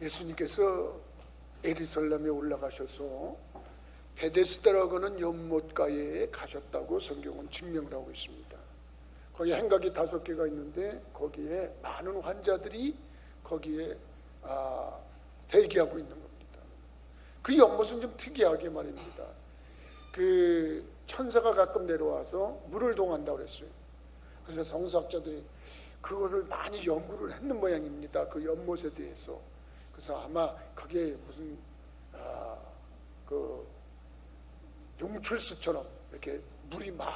예수님께서 에리살렘에 올라가셔서 베데스다라고 하는 연못가에 가셨다고 성경은 증명을 하고 있습니다. 거기 행각이 다섯 개가 있는데 거기에 많은 환자들이 거기에 아, 대기하고 있는 겁니다. 그 연못은 좀 특이하게 말입니다. 그 천사가 가끔 내려와서 물을 동한다고 그랬어요. 그래서 성서학자들이 그것을 많이 연구를 했는 모양입니다. 그 연못에 대해서. 그래서 아마 그게 무슨 아, 그 용출수처럼 이렇게 물이 막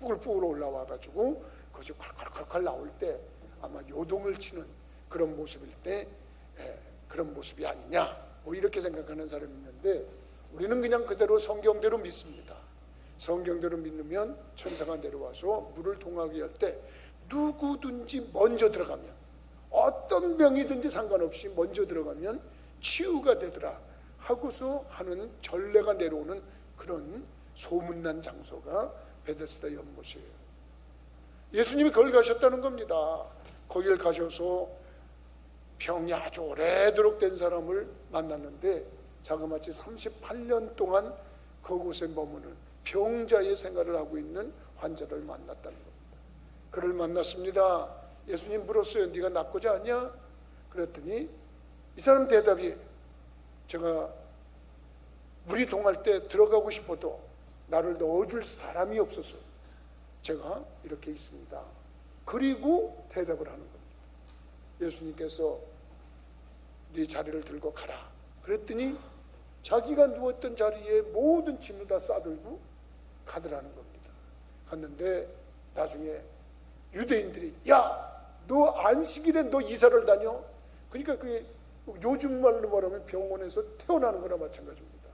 뿌글뿌글 올라와 가지고 그것이 콸콸콸콸 나올 때 아마 요동을 치는 그런 모습일 때 예, 그런 모습이 아니냐 뭐 이렇게 생각하는 사람이 있는데 우리는 그냥 그대로 성경대로 믿습니다. 성경대로 믿으면 천사가 내려와서 물을 동하게 할 때 누구든지 먼저 들어가면 어떤 병이든지 상관없이 먼저 들어가면 치유가 되더라 하고서 하는 전례가 내려오는 그런 소문난 장소가 베데스다 연못이에요. 예수님이 거기 가셨다는 겁니다. 거기를 가셔서 병이 아주 오래도록 된 사람을 만났는데 자그마치 38년 동안 그곳에 머무는 병자의 생활을 하고 있는 환자를 만났다는 겁니다. 그를 만났습니다. 예수님 물었어요. 네가 낫고자 하냐? 그랬더니 이 사람 대답이 제가 물이 동할 때 들어가고 싶어도 나를 넣어줄 사람이 없어서 제가 이렇게 있습니다. 그리고 대답을 하는 겁니다. 예수님께서 네 자리를 들고 가라. 그랬더니 자기가 누웠던 자리에 모든 짐을 다 싸들고 가더라는 겁니다. 갔는데 나중에 유대인들이 야, 너 안식일에 너 이사를 다녀? 그러니까 그게 요즘 말로 말하면 병원에서 태어나는 거나 마찬가지입니다.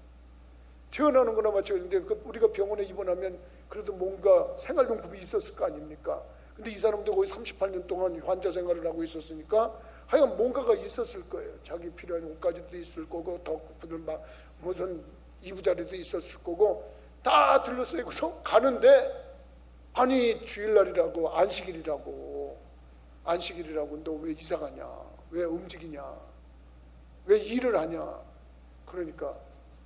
태어나는 거나 마찬가지인데 그 우리가 병원에 입원하면 그래도 뭔가 생활용품이 있었을 거 아닙니까? 근데 이 사람도 거의 38년 동안 환자 생활을 하고 있었으니까 하여간 뭔가가 있었을 거예요. 자기 필요한 옷가지도 있을 거고 덕후들 막 무슨 이부자리도 있었을 거고 다 들렀어요. 가는데 아니 주일날이라고 안식일이라고 안식일이라고 너 왜 이사 가냐? 왜 움직이냐? 왜 일을 하냐? 그러니까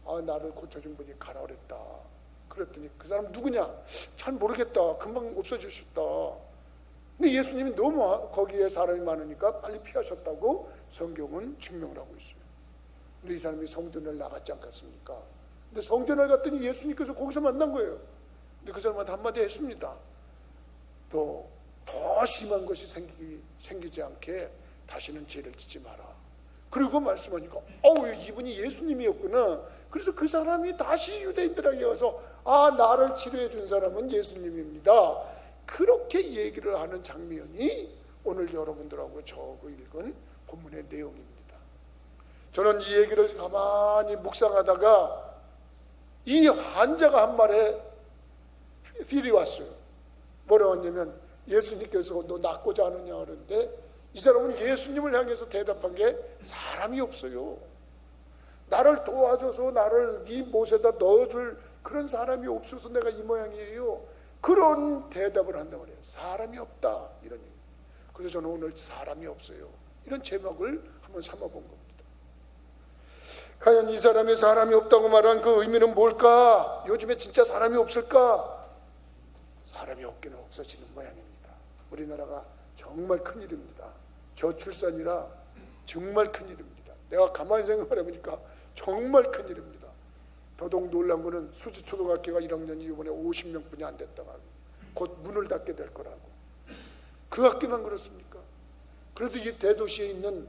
아 나를 고쳐준 분이 가라 그랬다. 그랬더니 그 사람 누구냐? 잘 모르겠다. 금방 없어지셨다. 근데 예수님이 너무 거기에 사람이 많으니까 빨리 피하셨다고 성경은 증명을 하고 있어요. 근데 이 사람이 성전을 나갔지 않겠습니까? 근데 성전을 갔더니 예수님께서 거기서 만난 거예요. 근데 그 사람한테 한마디 했습니다. 또 더 심한 것이 생기기, 생기지 않게 다시는 죄를 짓지 마라. 그리고 말씀하니까 어우 이분이 예수님이었구나. 그래서 그 사람이 다시 유대인들에게 와서 아 나를 치료해 준 사람은 예수님입니다. 그렇게 얘기를 하는 장면이 오늘 여러분들하고 적어 읽은 본문의 내용입니다. 저는 이 얘기를 가만히 묵상하다가 이 환자가 한 말에 필이 왔어요. 뭐라고 했냐면 예수님께서 너 낫고자 하느냐 하는데 이 사람은 예수님을 향해서 대답한 게 사람이 없어요. 나를 도와줘서 나를 이 못에다 넣어줄 그런 사람이 없어서 내가 이 모양이에요. 그런 대답을 한단 말이에요. 사람이 없다. 이런 얘기. 그래서 저는 오늘 사람이 없어요. 이런 제목을 한번 삼아본 겁니다. 과연 이 사람이 사람이 없다고 말한 그 의미는 뭘까? 요즘에 진짜 사람이 없을까? 사람이 없기는 없어지는 모양입니다. 우리나라가 정말 큰일입니다. 저출산이라 정말 큰일입니다. 내가 가만히 생각을 해보니까 정말 큰일입니다. 더더욱 놀란 거는 수지초등학교가 1학년이 이번에 50명뿐이 안 됐다고 하고 곧 문을 닫게 될 거라고. 그 학교만 그렇습니까? 그래도 이 대도시에 있는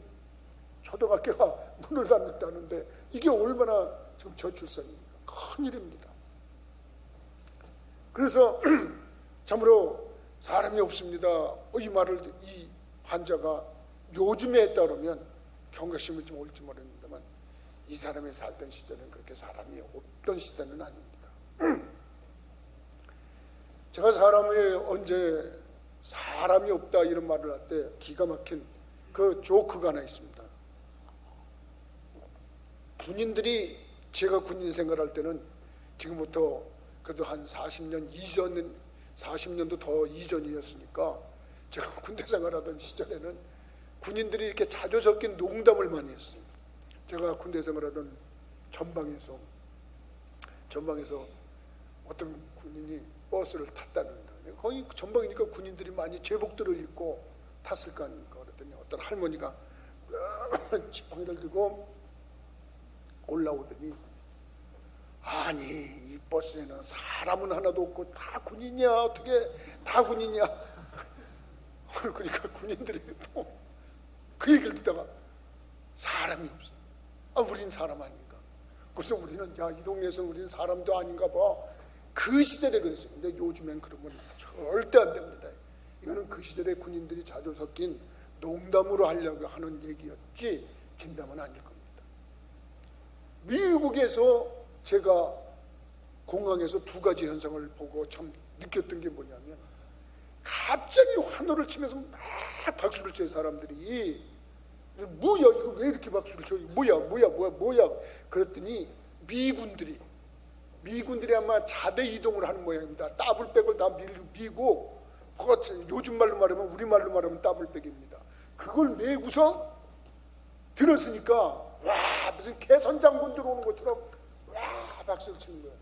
초등학교가 문을 닫는다는데 이게 얼마나 지금 저출산입니까? 큰일입니다. 그래서 참으로 사람이 없습니다. 이 말을 이 환자가 요즘에 그러면 경각심을 좀 올지 모르겠습니다만 이 사람이 살던 시대는 그렇게 사람이 없던 시대는 아닙니다. 제가 사람이 언제 사람이 없다 이런 말을 할 때 기가 막힌 그 조크가 하나 있습니다. 군인들이 제가 군인 생활할 때는 지금부터 그래도 한 40년 이전 40년도 더 이전이었으니까 제가 군대 생활하던 시절에는 군인들이 이렇게 자주 섞인 농담을 많이 했어요. 제가 군대 생활하던 전방에서 전방에서 어떤 군인이 버스를 탔다는데 거기 전방이니까 군인들이 많이 제복들을 입고 탔을 거 아닙니까 그랬더니 어떤 할머니가 지팡이를 들고 올라오더니 아니 이 버스에는 사람은 하나도 없고 다 군인이야. 어떻게 다 군인이야? 그러니까 군인들이 뭐 그 얘기를 듣다가 사람이 없어. 아 우린 사람 아닌가? 그래서 우리는 야이 동네에서 우리는 사람도 아닌가 봐그 시절에 그랬어요. 근데 요즘엔 그러면 절대 안 됩니다. 이거는 그 시절에 군인들이 자주 섞인 농담으로 하려고 하는 얘기였지 진담은 아닐 겁니다. 미국에서 제가 공항에서 두 가지 현상을 보고 참 느꼈던 게 뭐냐면 갑자기 환호를 치면서 막 박수를 쳐요 사람들이. 뭐야 이거 왜 이렇게 박수를 쳐 뭐야 뭐야 뭐야 뭐야? 그랬더니 미군들이 미군들이 아마 자대 이동을 하는 모양입니다. 더블백을 다 밀- 미고 그거 요즘 말로 말하면 우리 말로 말하면 더블백입니다. 그걸 메고서 들었으니까 와 무슨 개선장군 들어오는 것처럼 와 박수를 치는 거예요.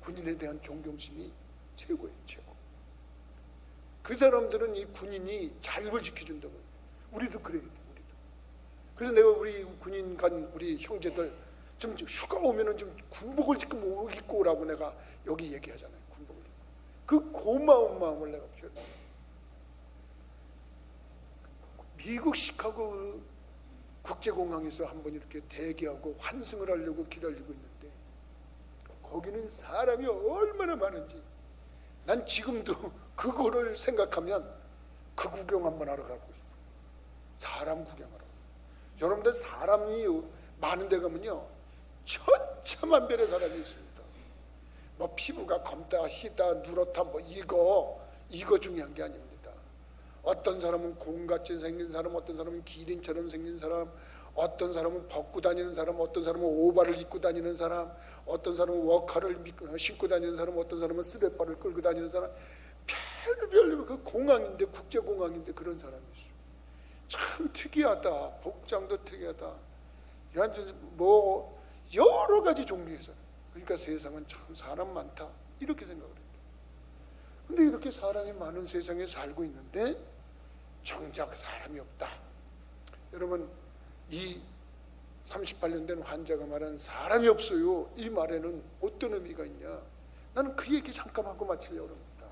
군인에 대한 존경심이 최고예요 최고. 그 사람들은 이 군인이 자유를 지켜준다고 해요. 우리도 그래야 돼 우리도. 그래서 내가 우리 군인 간 우리 형제들 좀 휴가 오면은 좀 군복을 지금 입고 오라고 내가 여기 얘기하잖아요 군복을 입고. 그 고마운 마음을 내가 표현해 미국 시카고 국제공항에서 한번 이렇게 대기하고 환승을 하려고 기다리고 있는데 거기는 사람이 얼마나 많은지 난 지금도 그거를 생각하면 그 구경 한번 하러 가고 싶어. 사람 구경하러. 여러분들 사람이 많은 데 가면요. 천차만별의 사람이 있습니다. 뭐 피부가 검다, 희다, 누렇다 뭐 이거 이거 중요한 게 아닙니다. 어떤 사람은 곰같이 생긴 사람, 어떤 사람은 기린처럼 생긴 사람, 어떤 사람은 벗고 다니는 사람, 어떤 사람은 오바를 입고 다니는 사람, 어떤 사람은 믿고- 신고 다니는 사람, 어떤 사람은 스레바를 끌고 다니는 사람, 별별 그 공항인데 국제공항인데 그런 사람이 있어요. 참 특이하다. 복장도 특이하다. 뭐 여러 가지 종류의 사람. 그러니까 세상은 참 사람 많다. 이렇게 생각을 해요. 근데 이렇게 사람이 많은 세상에 살고 있는데 정작 사람이 없다. 여러분 이 38년 된 환자가 말한 사람이 없어요. 이 말에는 어떤 의미가 있냐? 나는 그 얘기 잠깐 하고 마치려고 합니다.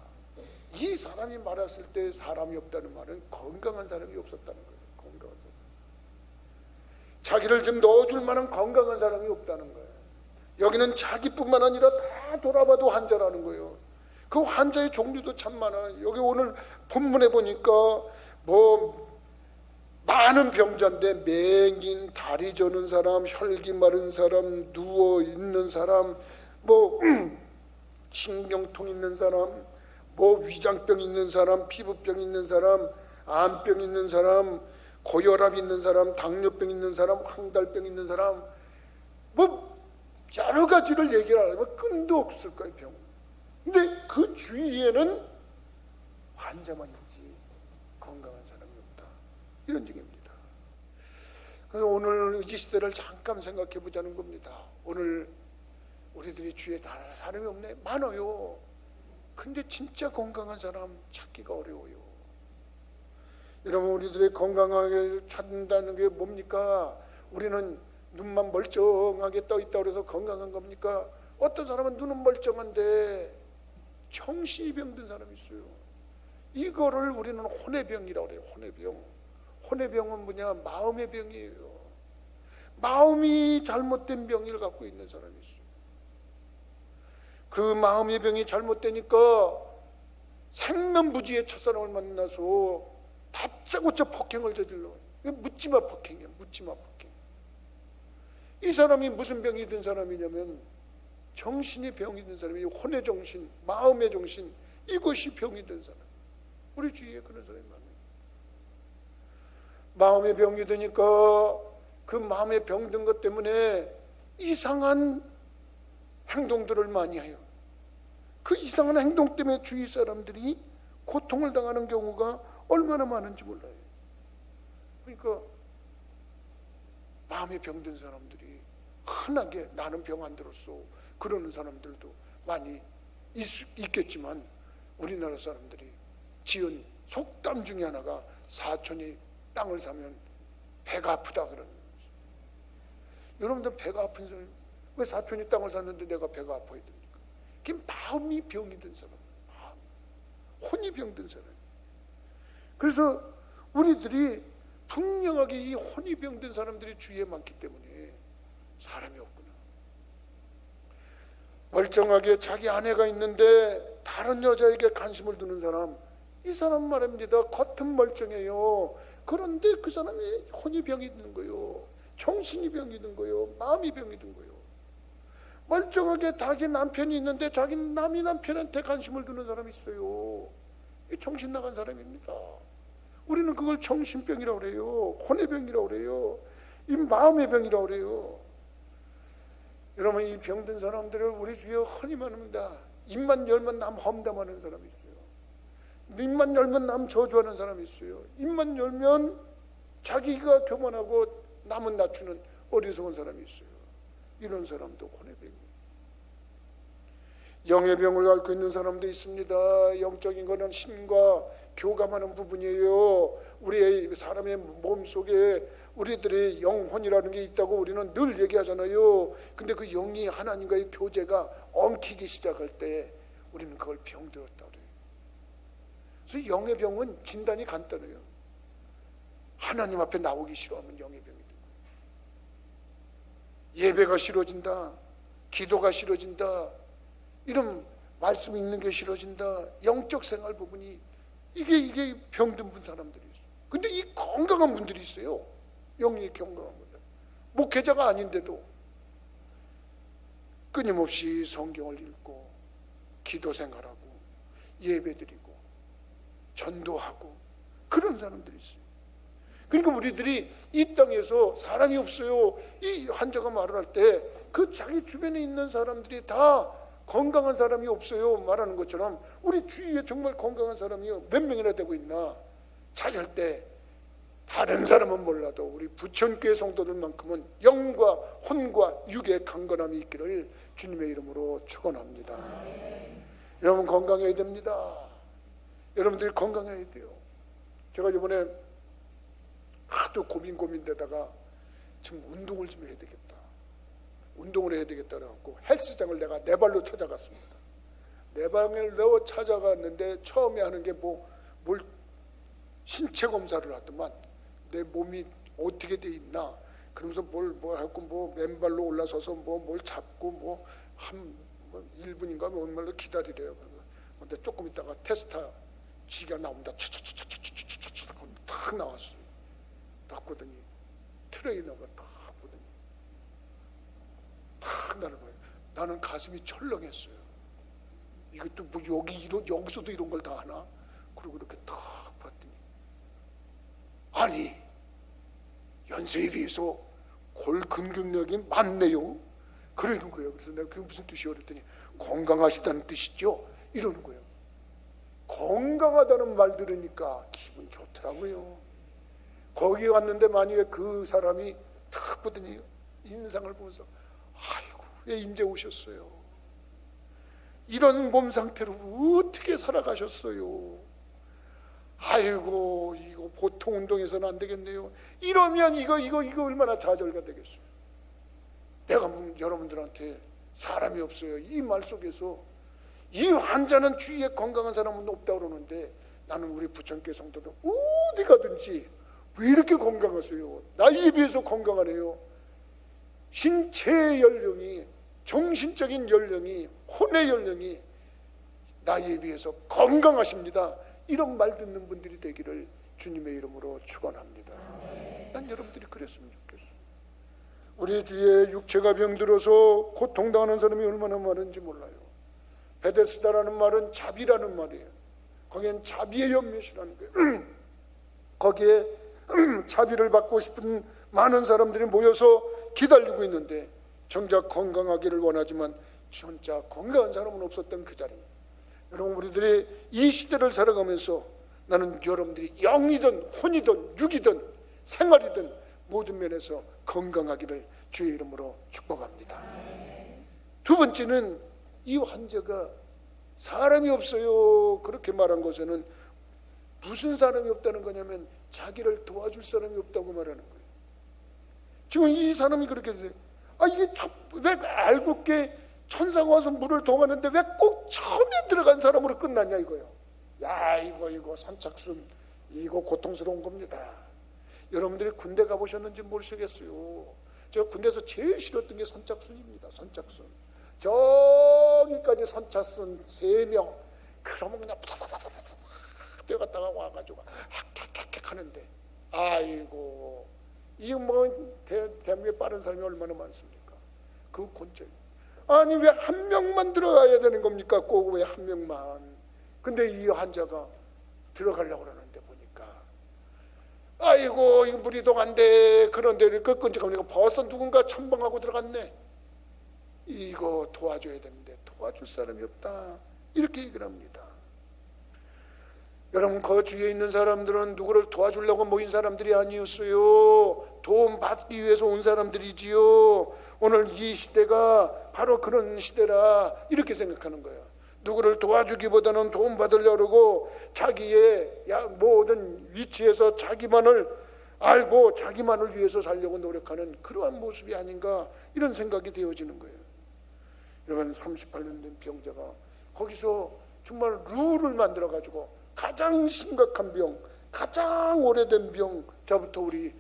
이 사람이 말했을 때 사람이 없다는 말은 건강한 사람이 없었다는 거예요. 건강한 사람. 자기를 좀 넣어줄 만한 건강한 사람이 없다는 거예요. 여기는 자기뿐만 아니라 다 돌아봐도 환자라는 거예요. 그 환자의 종류도 참 많아요. 여기 오늘 본문에 보니까 뭐 많은 병자인데 맹인, 다리 저는 사람, 혈기 마른 사람, 누워 있는 사람, 뭐 신경통 있는 사람, 뭐 위장병 있는 사람, 피부병 있는 사람, 암병 있는 사람, 고혈압 있는 사람, 당뇨병 있는 사람, 황달병 있는 사람, 뭐 여러 가지를 얘기를 하면 끈도 없을 거예요 병. 근데 그 주위에는 환자만 있지 건강한 사람 이런 얘기입니다. 그래서 오늘 이 시대를 잠깐 생각해 보자는 겁니다. 오늘 우리들이 주위에 잘 사람이 없네 많아요. 근데 진짜 건강한 사람 찾기가 어려워요. 여러분 우리들이 건강하게 찾는다는 게 뭡니까? 우리는 눈만 멀쩡하게 떠 있다 그래서 건강한 겁니까? 어떤 사람은 눈은 멀쩡한데 정신이 병든 사람이 있어요. 이거를 우리는 혼외병이라고 그래요. 혼외병. 혼외병은 뭐냐? 마음의 병이에요. 마음이 잘못된 병을 갖고 있는 사람이 있어요. 그 마음의 병이 잘못되니까 생면부지의 첫사랑을 만나서 다짜고짜 폭행을 저질러. 묻지마 폭행이야. 묻지마 폭행. 이 사람이 무슨 병이 든 사람이냐면 정신이 병이 든 사람이 혼의 정신, 마음의 정신 이것이 병이 든 사람. 우리 주위에 그런 사람이 많아요. 마음의 병이 드니까 그 마음의 병든 것 때문에 이상한 행동들을 많이 해요. 그 이상한 행동 때문에 주위 사람들이 고통을 당하는 경우가 얼마나 많은지 몰라요. 그러니까 마음에 병든 사람들이 흔하게 나는 병 안 들었어 그러는 사람들도 많이 있, 있겠지만 우리나라 사람들이 지은 속담 중에 하나가 사촌이 땅을 사면 배가 아프다 그러는 거죠. 여러분들 배가 아픈 사람 왜 사촌이 땅을 샀는데 내가 배가 아파야 됩니까? 그게 마음이 병이 든 사람, 마음, 혼이 병든 사람. 그래서 우리들이 분명하게 이 혼이 병든 사람들이 주위에 많기 때문에 사람이 없구나. 멀쩡하게 자기 아내가 있는데 다른 여자에게 관심을 두는 사람, 이 사람 말입니다. 겉은 멀쩡해요. 그런데 그 사람이 혼이 병이 든 거요. 정신이 병이 든 거요. 마음이 병이 든 거요. 멀쩡하게 자기 남편이 있는데 자기 남이 남편한테 관심을 두는 사람이 있어요. 이 정신 나간 사람입니다. 우리는 그걸 정신병이라고 그래요. 혼의 병이라고 그래요. 이 마음의 병이라고 그래요. 여러분 이 병든 사람들을 우리 주위에 흔히 말합니다. 입만 열면 남 험담하는 사람이 있어요. 입만 열면 남 저주하는 사람이 있어요. 입만 열면 자기가 교만하고 남은 낮추는 어리석은 사람이 있어요. 이런 사람도 혼의 병이에요. 영의 병을 앓고 있는 사람도 있습니다. 영적인 거는 신과 교감하는 부분이에요. 우리의 사람의 몸 속에 우리들의 영혼이라는 게 있다고 우리는 늘 얘기하잖아요. 근데 그 영이 하나님과의 교제가 엉키기 시작할 때 우리는 그걸 병들었다 그래서 영의 병은 진단이 간단해요. 하나님 앞에 나오기 싫어하면 영의 병이 되고 예배가 싫어진다. 기도가 싫어진다. 이런 말씀 읽는 게 싫어진다. 영적 생활 부분이 이게 이게 병든 분 사람들이 있어요. 근데 이 건강한 분들이 있어요. 영이 건강한 분들. 목회자가 아닌데도 끊임없이 성경을 읽고 기도 생활하고 예배드리고 전도하고 그런 사람들이 있어요. 그러니까 우리들이 이 땅에서 사랑이 없어요. 이 환자가 말을 할 때 그 자기 주변에 있는 사람들이 다 건강한 사람이 없어요. 말하는 것처럼 우리 주위에 정말 건강한 사람이 몇 명이나 되고 있나 자기할 때 다른 사람은 몰라도 우리 부천교회 성도들만큼은 영과 혼과 육의 강건함이 있기를 주님의 이름으로 축원합니다. 여러분 건강해야 됩니다. 여러분들이 건강해야 돼요. 제가 이번에 하도 고민 고민되다가 지금 운동을 좀 해야 되겠다. 운동을 해야 되겠다 그래갖고 헬스장을 내가 네 발로 찾아갔습니다. 네 방을 넣어 찾아갔는데 처음에 하는 게 뭐 뭘 신체 검사를 하더만 내 몸이 어떻게 돼 있나 그러면서 뭘 뭐 하고 뭐 맨발로 올라서서 뭐 뭘 잡고 뭐 한 뭐 1분인가 뭐 얼마로 기다리래요. 근데 조금 있다가 테스타 지가 나온다. 차차차차차차차차 탁 나왔어요. 딱 보더니 트레이너가 딱 보더니 탁 나를 봐요. 나는 가슴이 철렁했어요. 이것도 뭐 여기 이런 여기서도 이런 걸 다 하나? 그리고 이렇게 딱 봤더니 아니 연세에 비해서 골 근경력이 많네요. 그러는 거예요. 그래서 내가 그게 무슨 뜻이요? 그랬더니 건강하시다는 뜻이죠. 이러는 거예요. 건강하다는 말 들으니까 기분 좋더라고요. 거기 갔는데 만약에 그 사람이 탁 보더니 인상을 보면서 아이고 왜 인제 오셨어요? 이런 몸 상태로 어떻게 살아가셨어요? 아이고 이거 보통 운동에서는 안 되겠네요. 이러면 이거 이거 이거 얼마나 좌절가 되겠어요. 내가 뭐 여러분들한테 사람이 없어요. 이 말 속에서 이 환자는 주위에 건강한 사람은 없다 그러는데 나는 우리 부천교 성도들 어디 가든지 왜 이렇게 건강하세요? 나이에 비해서 건강하네요. 신체의 연령이 정신적인 연령이 혼의 연령이 나이에 비해서 건강하십니다. 이런 말 듣는 분들이 되기를 주님의 이름으로 축원합니다. 난 여러분들이 그랬으면 좋겠어. 우리 주위에 육체가 병들어서 고통당하는 사람이 얼마나 많은지 몰라요. 베데스다라는 말은 자비라는 말이에요. 거기엔 자비의 연못이라는 거예요. 거기에 자비를 받고 싶은 많은 사람들이 모여서 기다리고 있는데 정작 건강하기를 원하지만 진짜 건강한 사람은 없었던 그 자리. 여러분 우리들이 이 시대를 살아가면서 나는 여러분들이 영이든 혼이든 육이든 생활이든 모든 면에서 건강하기를 주의 이름으로 축복합니다. 두 번째는 이 환자가 사람이 없어요. 그렇게 말한 것에는 무슨 사람이 없다는 거냐면 자기를 도와줄 사람이 없다고 말하는 거예요. 지금 이 사람이 그렇게 돼. 아 이게 첫, 왜 알고 게 천사가 와서 물을 동하는데 왜 꼭 처음에 들어간 사람으로 끝났냐 이거요. 야 이거 이거 선착순 이거 고통스러운 겁니다. 여러분들이 군대 가보셨는지 모르시겠어요. 제가 군대에서 제일 싫었던 게 선착순입니다. 선착순. 저기까지 선착순 세 명. 그러면 그냥 뛰어갔다가 와가지고 학학학학 하는데 아이고 이거 뭐 대, 대한민국에 빠른 사람이 얼마나 많습니까? 그 곤ใจ. 아니 왜 한 명만 들어가야 되는 겁니까? 꼭 왜 한 명만? 근데 이 환자가 들어가려고 그러는데 보니까 아이고 이거 물이 동안데 그런데 이렇게 끈적하니까 벌써 누군가 첨벙하고 들어갔네. 이거 도와줘야 되는데 도와줄 사람이 없다. 이렇게 얘기를 합니다. 여러분 그 주위에 있는 사람들은 누구를 도와주려고 모인 사람들이 아니었어요. 도움 받기 위해서 온 사람들이지요. 오늘 이 시대가 바로 그런 시대라 이렇게 생각하는 거예요. 누구를 도와주기보다는 도움 받으려고 자기의 야- 모든 위치에서 자기만을 알고 자기만을 위해서 살려고 노력하는 그러한 모습이 아닌가 이런 생각이 되어지는 거예요. 여러분 38년 된 병자가 거기서 정말 룰을 만들어 가지고 가장 심각한 병, 가장 오래된 병자부터 우리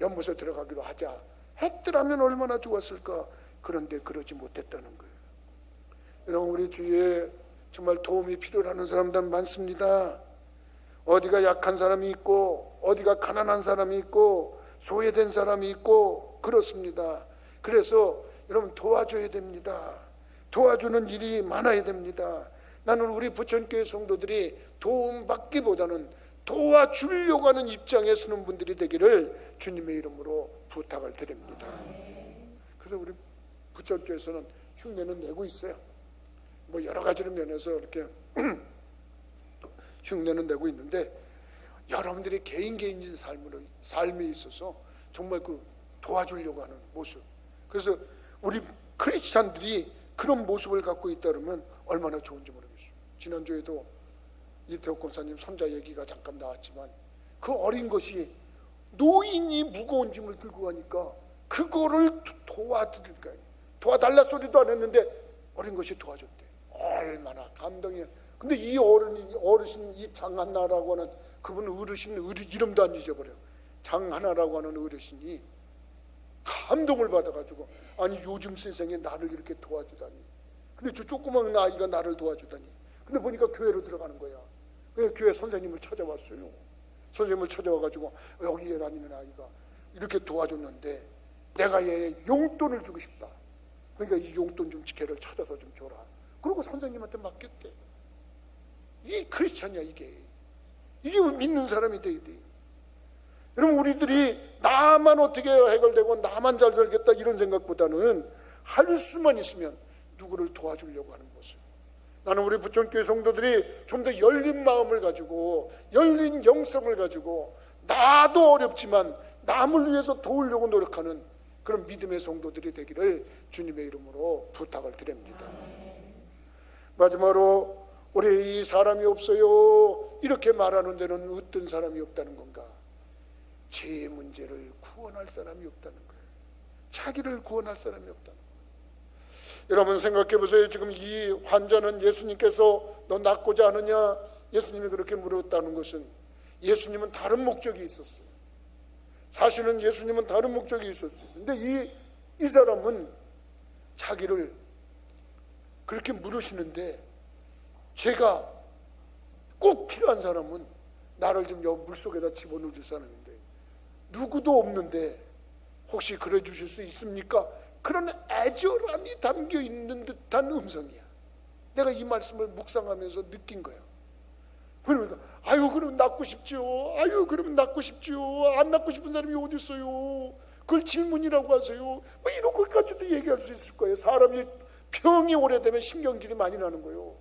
연못에 들어가기로 하자 했더라면 얼마나 좋았을까. 그런데 그러지 못했다는 거예요. 여러분 우리 주위에 정말 도움이 필요하는 사람들 많습니다. 어디가 약한 사람이 있고 어디가 가난한 사람이 있고 소외된 사람이 있고 그렇습니다. 그래서 여러분 도와줘야 됩니다. 도와주는 일이 많아야 됩니다. 나는 우리 부천교회 성도들이 도움받기보다는 도와주려고 하는 입장에 서는 분들이 되기를 주님의 이름으로 부탁을 드립니다. 그래서 우리 부천교회에서는 흉내는 내고 있어요. 뭐 여러 가지로 면에서 이렇게 흉내는 내고 있는데 여러분들이 개인 개인적인 삶으로 삶에 있어서 정말 그 도와주려고 하는 모습. 그래서 우리 크리스찬들이 그런 모습을 갖고 있다 그러면 얼마나 좋은지 모르겠어요. 지난주에도 이태옥 권사님 손자 얘기가 잠깐 나왔지만 그 어린 것이 노인이 무거운 짐을 들고 가니까 그거를 도와드릴까 도와달라 소리도 안 했는데 어린 것이 도와줬대. 얼마나 감동이야. 근데 이 어른이 어르신 이 장하나라고 하는 그분 어르신 어르 이름도 안 잊어버려. 장하나라고 하는 어르신이 감동을 받아가지고 아니 요즘 세상에 나를 이렇게 도와주다니. 근데 저 조그만 아이가 나를 도와주다니. 근데 보니까 교회로 들어가는 거야. 그 교회 선생님을 찾아왔어요. 선생님을 찾아와가지고 여기에 다니는 아이가 이렇게 도와줬는데 내가 얘 용돈을 주고 싶다. 그러니까 이 용돈 좀 지켜를 찾아서 좀 줘라. 그리고 선생님한테 맡겼대. 이게 크리스찬이야 이게. 이게 믿는 사람이 돼야 돼. 여러분 우리들이 나만 어떻게 해결되고 나만 잘 살겠다 이런 생각보다는 할 수만 있으면 누구를 도와주려고 하는 모습. 나는 우리 부천교회 성도들이 좀 더 열린 마음을 가지고 열린 영성을 가지고 나도 어렵지만 남을 위해서 도우려고 노력하는 그런 믿음의 성도들이 되기를 주님의 이름으로 부탁을 드립니다. 마지막으로 우리 이 사람이 없어요 이렇게 말하는 데는 어떤 사람이 없다는 건가? 제 문제를 구원할 사람이 없다는 거예요. 자기를 구원할 사람이 없다는 거예요. 여러분 생각해 보세요. 지금 이 환자는 예수님께서 너 낫고자 하느냐? 예수님이 그렇게 물었다는 것은 예수님은 다른 목적이 있었어요. 사실은 예수님은 다른 목적이 있었어요. 근데 이, 이 사람은 자기를 그렇게 물으시는데 제가 꼭 필요한 사람은 나를 좀여 물속에다 집어넣을 사람인데 누구도 없는데 혹시 그래 주실 수 있습니까? 그런 애절함이 담겨 있는 듯한 음성이야. 내가 이 말씀을 묵상하면서 느낀 거예요. 그러니까 아유 그럼 낳고 싶지요. 아유 그러면 낳고 싶지요. 안 낳고 싶은 사람이 어디 있어요? 그걸 질문이라고 하세요. 뭐 이런 것까지도 얘기할 수 있을 거예요. 사람이 병이 오래되면 신경질이 많이 나는 거예요.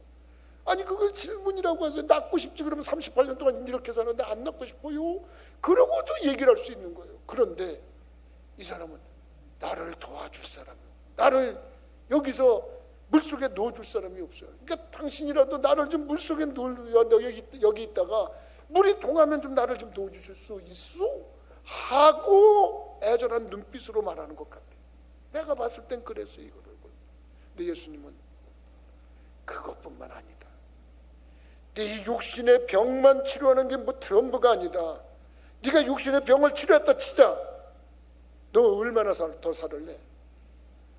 아니 그걸 질문이라고 하세요. 낳고 싶지 그러면 38년 동안 이렇게 사는데 안 낳고 싶어요. 그러고도 얘기를 할 수 있는 거예요. 그런데 이 사람은 나를 도와줄 사람이 나를 여기서 물속에 넣어줄 사람이 없어요. 그러니까 당신이라도 나를 좀 물속에 넣어 여기, 여기 있다가 물이 동하면 좀 나를 좀 넣어주실 수 있어? 하고 애절한 눈빛으로 말하는 것 같아요. 내가 봤을 땐 그래서 이거를. 근데 예수님은 그것뿐만 아니다. 네 육신의 병만 치료하는 게 뭐 전부가 아니다. 네가 육신의 병을 치료했다 치자. 너 얼마나 살, 더 살을래?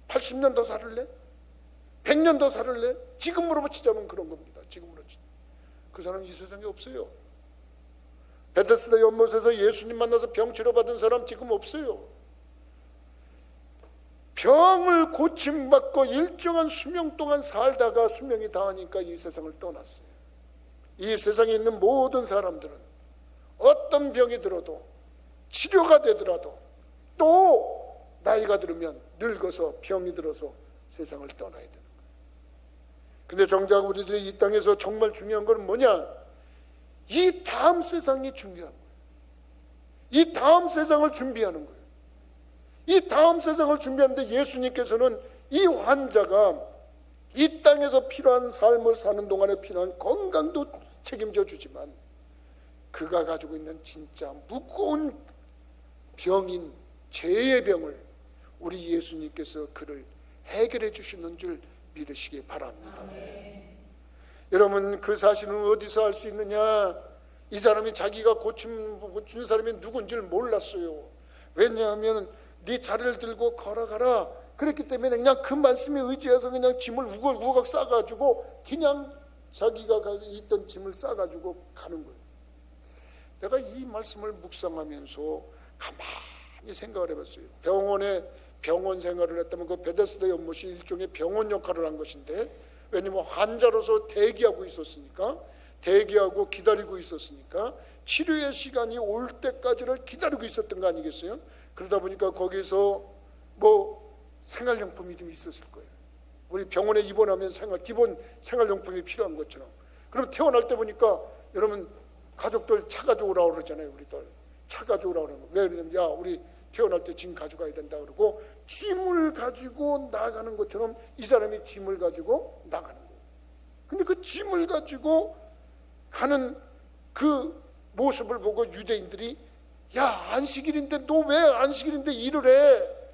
80년 더 살을래? 100년 더 살을래? 지금으로 치자면 그런 겁니다. 지금으로 치자. 그 사람 이 세상에 없어요. 베데스다 연못에서 예수님 만나서 병 치료받은 사람 지금 없어요. 병을 고침받고 일정한 수명 동안 살다가 수명이 다하니까 이 세상을 떠났어요. 이 세상에 있는 모든 사람들은 어떤 병이 들어도 치료가 되더라도 또 나이가 들으면 늙어서 병이 들어서 세상을 떠나야 되는 거예요. 근데 정작 우리들이 이 땅에서 정말 중요한 건 뭐냐? 이 다음 세상이 중요한 거예요. 이 다음 세상을 준비하는 거예요. 이 다음 세상을 준비하는데 예수님께서는 이 환자가 이 땅에서 필요한 삶을 사는 동안에 필요한 건강도 책임져 주지만 그가 가지고 있는 진짜 무거운 병인 죄의 병을 우리 예수님께서 그를 해결해 주시는 줄 믿으시기 바랍니다. 여러분 그 사실은 어디서 알 수 있느냐? 이 사람이 자기가 고침 고친 사람이 누군지를 몰랐어요. 왜냐하면 네 자리를 들고 걸어가라. 그랬기 때문에 그냥 그 말씀에 의지해서 그냥 짐을 우걱우걱 싸가지고 그냥 자기가 있던 짐을 싸가지고 가는 거예요. 내가 이 말씀을 묵상하면서 가만히 생각을 해봤어요. 병원에 병원 생활을 했다면 그 베데스다 연못이 일종의 병원 역할을 한 것인데 왜냐면 환자로서 대기하고 있었으니까 대기하고 기다리고 있었으니까 치료의 시간이 올 때까지를 기다리고 있었던 거 아니겠어요? 그러다 보니까 거기서 뭐 생활용품이 좀 있었을 거예요. 우리 병원에 입원하면 생활 기본 생활용품이 필요한 것처럼. 그럼 태어날 때 보니까 여러분 가족들 차 가져오라 그러잖아요. 우리들 차 가져오라 그러는 거. 왜 그러냐면 야 우리 태어날 때 짐 가져가야 된다 그러고 짐을 가지고 나가는 것처럼 이 사람이 짐을 가지고 나가는 거예요. 근데 그 짐을 가지고 가는 그 모습을 보고 유대인들이 야 안식일인데 너 왜 안식일인데 일을 해?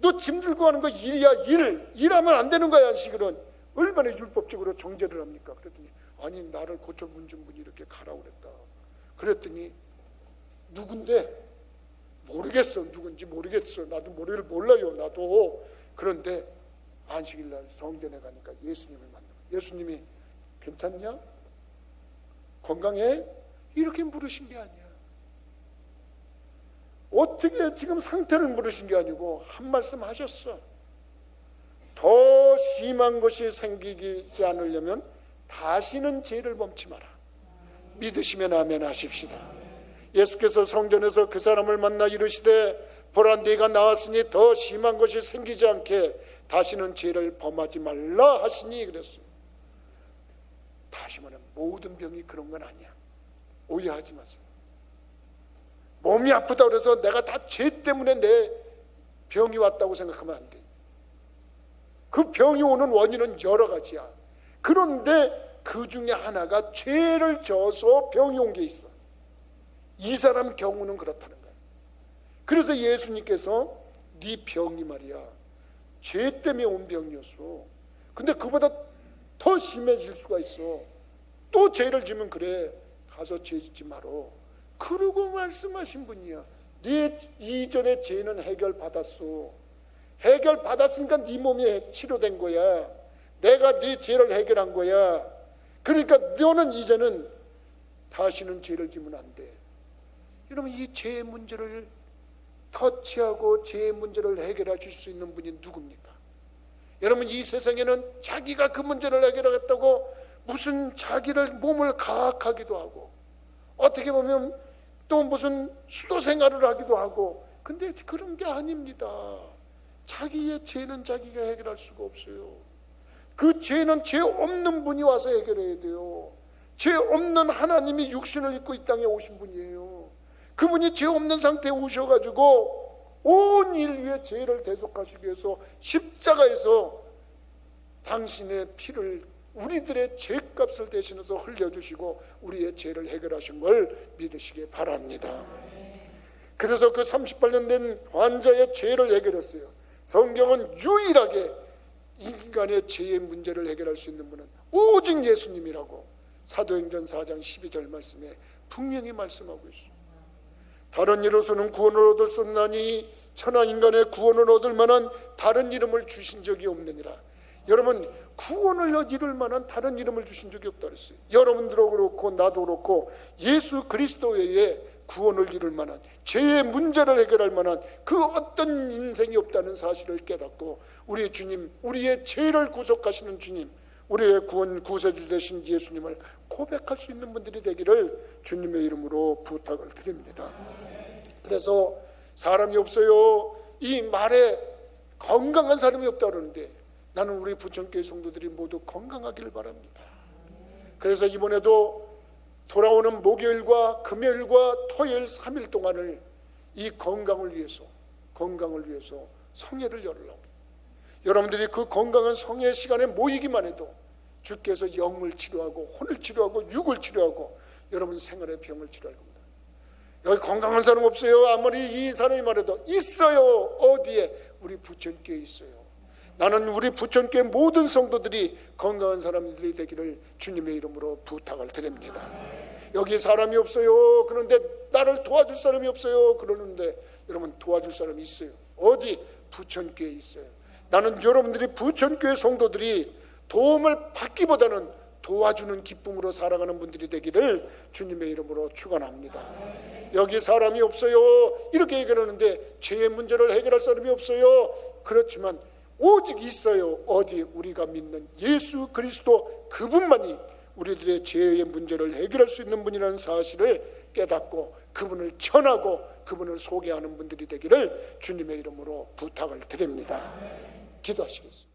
너 짐 들고 가는 거 일이야 일 일하면 안 되는 거야 안식일은 얼마나 율법적으로 정죄를 합니까? 그랬더니 아니 나를 고쳐본 분이 이렇게 가라고 그랬다. 그랬더니 누군데 모르겠어 누군지 모르겠어 나도 모르를 몰라요 나도 그런데 안식일 날 성전에 가니까 예수님을 만나 예수님이 괜찮냐? 건강해? 이렇게 물으신 게 아니야. 어떻게 지금 상태를 물으신 게 아니고 한 말씀 하셨어. 더 심한 것이 생기지 않으려면 다시는 죄를 범치 마라. 믿으시면 아멘 하십시다. 예수께서 성전에서 그 사람을 만나 이르시되 보라 네가 나왔으니 더 심한 것이 생기지 않게 다시는 죄를 범하지 말라 하시니 그랬어요. 다시 말하면 모든 병이 그런 건 아니야. 오해하지 마세요. 몸이 아프다 그래서 내가 다 죄 때문에 내 병이 왔다고 생각하면 안 돼. 그 병이 오는 원인은 여러 가지야. 그런데 그 중에 하나가 죄를 져서 병이 온 게 있어. 이 사람 경우는 그렇다는 거야. 그래서 예수님께서 네 병이 말이야. 죄 때문에 온 병이었어. 근데 그보다 더 심해질 수가 있어. 또 죄를 지면 그래. 가서 죄 짓지 말어. 그러고 말씀하신 분이야. 네 이전의 죄는 해결 받았어. 해결 받았으니까 네 몸이 치료된 거야. 내가 네 죄를 해결한 거야. 그러니까 너는 이제는 다시는 죄를 지면 안 돼. 여러분 이 죄의 문제를 터치하고 죄의 문제를 해결해 줄수 있는 분이 누굽니까? 여러분 이 세상에는 자기가 그 문제를 해결하겠다고 무슨 자기를 몸을 가학하기도 하고 어떻게 보면 또 무슨 수도 생활을 하기도 하고 근데 그런 게 아닙니다. 자기의 죄는 자기가 해결할 수가 없어요. 그 죄는 죄 없는 분이 와서 해결해야 돼요. 죄 없는 하나님이 육신을 입고 이 땅에 오신 분이에요. 그분이 죄 없는 상태에 오셔가지고 온 인류의 죄를 대속하시기 위해서 십자가에서 당신의 피를 우리들의 죄값을 대신해서 흘려주시고 우리의 죄를 해결하신 걸 믿으시기 바랍니다. 그래서 그 38년 된 환자의 죄를 해결했어요. 성경은 유일하게 인간의 죄의 문제를 해결할 수 있는 분은 오직 예수님이라고 사도행전 4장 12절 말씀에 분명히 말씀하고 있어요. 다른 이로서는 구원을 얻을 수 없나니 천하 인간의 구원을 얻을 만한 다른 이름을 주신 적이 없느니라. 여러분 구원을 이룰 만한 다른 이름을 주신 적이 없다 그랬어요. 여러분들도 그렇고 나도 그렇고 예수 그리스도 외에 구원을 이룰 만한 죄의 문제를 해결할 만한 그 어떤 인생이 없다는 사실을 깨닫고 우리 주님, 우리의 죄를 구속하시는 주님, 우리의 구원 구세주 되신 예수님을 고백할 수 있는 분들이 되기를 주님의 이름으로 부탁을 드립니다. 그래서 사람이 없어요. 이 말에 건강한 사람이 없다 그러는데 나는 우리 부천교회 성도들이 모두 건강하기를 바랍니다. 그래서 이번에도 돌아오는 목요일과 금요일과 토요일 3일 동안을 이 건강을 위해서 건강을 위해서 성회를 열으려고 여러분들이 그 건강한 성회 시간에 모이기만 해도 주께서 영을 치료하고 혼을 치료하고 육을 치료하고 여러분 생활의 병을 치료할 겁니다. 여기 건강한 사람 없어요. 아무리 이 사람이 말해도 있어요. 어디에? 우리 부천교회 있어요. 나는 우리 부천교회 모든 성도들이 건강한 사람들이 되기를 주님의 이름으로 부탁을 드립니다. 여기 사람이 없어요. 그런데 나를 도와줄 사람이 없어요. 그러는데 여러분 도와줄 사람이 있어요. 어디? 부천교회에 있어요. 나는 여러분들이 부천교회 성도들이 도움을 받기보다는 도와주는 기쁨으로 살아가는 분들이 되기를 주님의 이름으로 축원합니다. 여기 사람이 없어요. 이렇게 얘기하는데 죄의 문제를 해결할 사람이 없어요. 그렇지만 오직 있어요. 어디 우리가 믿는 예수 그리스도 그분만이 우리들의 죄의 문제를 해결할 수 있는 분이라는 사실을 깨닫고 그분을 전하고 그분을 소개하는 분들이 되기를 주님의 이름으로 부탁을 드립니다. 기도하시겠습니다.